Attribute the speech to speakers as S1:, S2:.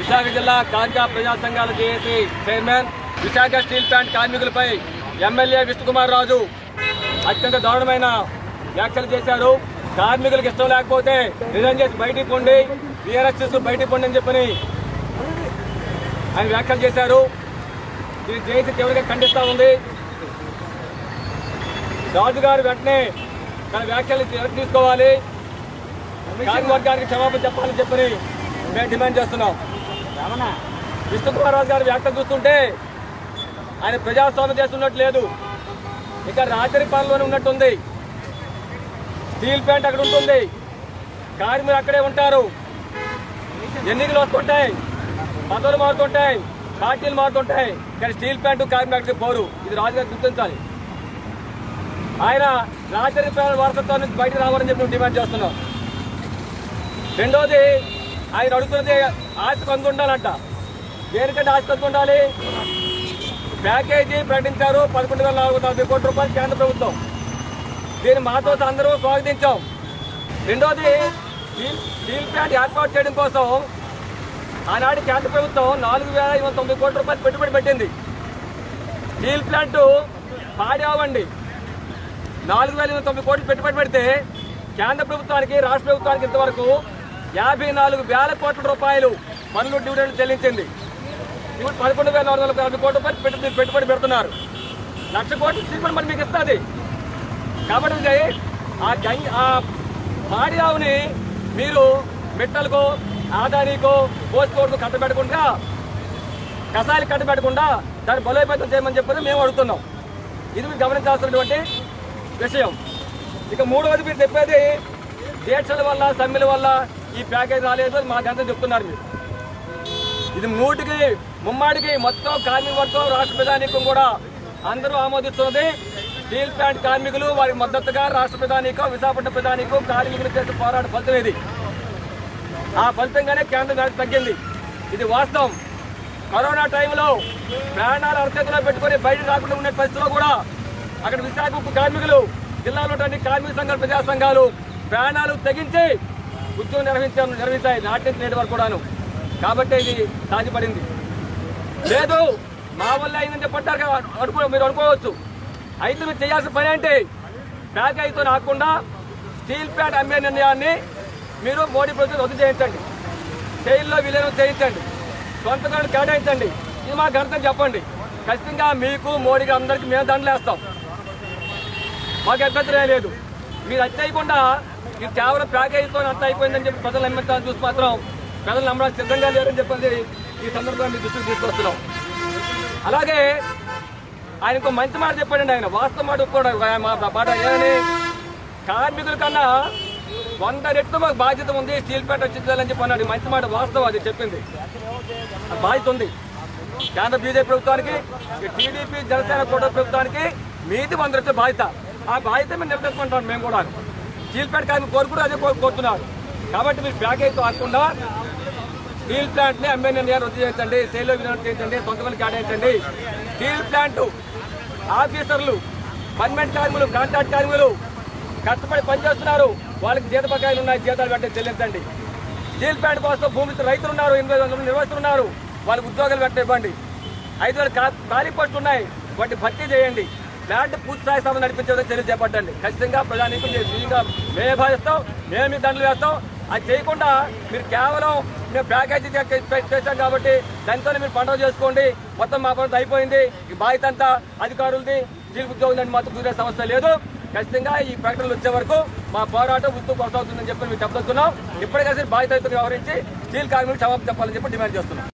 S1: విశాఖ జిల్లా కాంకా ప్రజా సంఘాల JAC chairman Visakha steel plant కార్మికులపై ఎమ్మెల్యే విష్ణుకుమార్ రాజు అత్యంత దారుణమైన వ్యాఖ్యలు చేశారు. కార్మికులకు ఇష్టం లేకపోతే రిజైన్ చేసి బయటికి పొండి టీఆర్ఎస్ తీసుకుని బయటికి పొండి అని చెప్పని ఆయన వ్యాఖ్యలు చేశారు. దీన్ని జేఏసీ తీవ్రంగా ఖండిస్తా ఉంది. రాజు గారు వెంటనే తన వ్యాఖ్యలు తీసుకోవాలి. కార్యవర్గానికి క్షమాపణ చెప్పాలని చెప్పని మేము డిమాండ్ చేస్తున్నాం. విష్ణు కుమార్ రాజు గారి వ్యాఖ్యలు చూస్తుంటే ఆయన ప్రజాస్వామ్యం చేస్తున్నట్టు లేదు ఇక రాత్రి పాలనలోనే ఉన్నట్టుంది. స్టీల్ ప్లాంట్ అక్కడ ఉంటుంది. కార్మికులు అక్కడే ఉంటారు. ఎన్నికలు వస్తుంటాయి. పదవులు మారుతుంటాయి. పార్టీలు మారుతుంటాయి. కానీ స్టీల్ ప్లాంట్ కార్మికులు అక్కడికి పోరు. ఇది రాజుగారు గుర్తించాలి. ఆయన రాజధాని వారసత్వం నుంచి బయటకు రావాలని చెప్పి మేము డిమాండ్ చేస్తున్నాం. రెండోది ఆయన అడుగుతున్నది ఆస్తి కొంత ఉండాలంట. దేనికంటే ఆస్తి కొంత ఉండాలి? ప్యాకేజీ ప్రకటించారు. పదకొండు వేల నాలుగు నలభై కోట్ల రూపాయలు కేంద్ర ప్రభుత్వం. దీన్ని మాతో అందరూ స్వాగతించాం. రెండోది స్టీల్ స్టీల్ ప్లాంట్ ఏర్పాటు చేయడం కోసం ఆనాటి కేంద్ర ప్రభుత్వం నాలుగు వేల ఐదు వందల తొమ్మిది కోట్ల రూపాయలు పెట్టుబడి పెట్టింది. స్టీల్ ప్లాంట్ పాడేవండి నాలుగు వేల ఎనిమిది తొమ్మిది కోట్లు పెట్టుబడి పెడితే కేంద్ర ప్రభుత్వానికి రాష్ట్ర ప్రభుత్వానికి ఇంతవరకు యాభై నాలుగు వేల కోట్ల రూపాయలు పన్ను డివిడెండ్ చెల్లించింది. పదకొండు వేల నాలుగు వందల యాభై కోట్ల రూపాయలు పెట్టు పెట్టుబడి పెడుతున్నారు. లక్ష కోట్లు ట్రీట్మెంట్ మరి మీకు ఇస్తుంది. కాబట్టి ఆ గంగ ఆ పాడి ఆవుని మీరు మిట్టలకో ఆదానికో పోసుకోవడం కట్టబెట్టకుండా కషాయాలు కట్టబెట్టకుండా దాన్ని బలోపేతం చేయమని చెప్పని మేము అడుగుతున్నాం. ఇది మీరు గమనించాల్సినటువంటి విషయం. ఇక మూడవది మీరు చెప్పేది దీక్షల వల్ల సమ్మెల వల్ల ఈ ప్యాకేజ్ రాలేదు మా మాకు చెప్తున్నారు మీరు. ఇది మూటికి ముమ్మాడికి మొత్తం కార్మిక వర్గం రాష్ట్ర ప్రధానికం కూడా అందరూ ఆమోదిస్తున్నది. స్టీల్ ప్లాంట్ కార్మికులు వారి మద్దతుగా రాష్ట్ర ప్రధానికం విశాఖపట్నం ప్రధానికం కార్మికులు చేసే పోరాట ఫలితం ఇది. ఆ ఫలితంగానే కేంద్రం తగ్గింది. ఇది వాస్తవం. కరోనా టైంలో ప్రాణాలు అరచేతిలో పెట్టుకొని బయట రాకుండా ఉండే పరిస్థితిలో కూడా అక్కడ విశాఖ కార్మికులు జిల్లాలో అన్ని కార్మిక సంఘాలు ప్రజా సంఘాలు ప్రాణాలు తెగించి ఉద్యోగం నిర్వహించారు నిర్వహించాయి. నాటి నేటి వరకు కూడాను. కాబట్టి ఇది సాధ్యపడింది. లేదు మా వల్ల అయిందని చెప్పంటారు కదా అనుకో మీరు అనుకోవచ్చు. అయితే మీరు చేయాల్సిన పని ఏంటి? ప్యాకేజీతో రాకుండా స్టీల్ ప్యాట్ అమ్మే నిర్ణయాన్ని మీరు మోడీ ప్రభుత్వం రద్దు చేయించండి. జైల్లో విలీనం చేయించండి. సొంతకాలు కేటాయించండి. ఇది మాకు అర్థం చెప్పండి. ఖచ్చితంగా మీకు మోడీకి అందరికీ మేము దండలేస్తాం. మాకు అభ్యంతరం లేదు. మీరు అది చేయకుండా ఇది కేవలం ప్యాకేజీతో అంత అయిపోయిందని చెప్పి ప్రజలు నమ్మించాలని చూసి మాత్రం ప్రజలు నమ్మడానికి సిద్ధంగా లేరని చెప్పేసి ఈ సందర్భంగా మీ దృష్టికి తీసుకొస్తున్నాం. అలాగే ఆయన ఇంకో మంచి మాట చెప్పాడండి ఆయన వాస్తవ మాట కూడా మా మాట ఏమని కార్మికుల కన్నా వంద రెట్లు మాకు బాధ్యత ఉంది స్టీల్ ప్లాంట్ వచ్చిందని చెప్పి అన్నాడు. మంచి మాట వాస్తవం అది చెప్పింది. బాధ్యత ఉంది. కేంద్ర బీజేపీ ప్రభుత్వానికి ఈ టీడీపీ జనసేన కూటమి ప్రభుత్వానికి మీది వంద రెట్లు బాధ్యత. ఆ బాధ్యత మేము నిలబెట్టుకుంటాం మేము కూడా. స్టీల్ ప్లాంట్ కార్మికులు కోరుకుంటూ అదే కోరుతున్నారు. కాబట్టి మీరు ప్యాకేజ్ కాకుండా స్టీల్ ప్లాంట్ని ని రద్దు చేయించండి సేల్లో వినియోగం చేయించండి సొంతగా కేటాయించండి స్టీల్ ప్లాంట్ ఆఫీసర్లు పర్మనెంట్ కార్మికులు కాంట్రాక్ట్ కార్మికులు కష్టపడి పనిచేస్తున్నారు. వాళ్ళకి జీత బకాయిలు ఉన్నాయి జీతాలు వెంటనే చెల్లించండి. స్టీల్ ప్లాంట్ కోసం భూమి రైతులు ఉన్నారు ఎనిమిది వందల నిర్వహిస్తున్నారు వాళ్ళకి ఉద్యోగాలు వెంటనే ఇవ్వండి ఐదు వేల కా- ఖాళీ పోస్టులు ఉన్నాయి. వాటిని భర్తీ చేయండి. ప్లాంట్ పూర్తి స్థాయి సభ నడిపించే చర్యలు చేపట్టండి ఖచ్చితంగా ప్రజానీకం ఫ్రీగా మేమే భావిస్తాం మేము మీ దండలు వేస్తాం. అది చేయకుండా మీరు కేవలం మేము ప్యాకేజీ చేశాం కాబట్టి దానితో మీరు పండుగ చేసుకోండి. మొత్తం మా పనులు అయిపోయింది. ఈ బాధ్యత అంతా అధికారులది స్టీల్ ఉద్యోగులని మాత్రం కుదిరే సమస్య లేదు. ఖచ్చితంగా ఈ ప్రకటనలు వచ్చే వరకు మా పోరాటం ఉత్తు కొనసాగుతుందని చెప్పి మేము చెప్తున్నాం ఇప్పటికైతే బాధ్యత వ్యవహరించి స్టీల్ కార్మికులు జవాబు చెప్పాలని చెప్పి డిమాండ్ చేస్తున్నాం.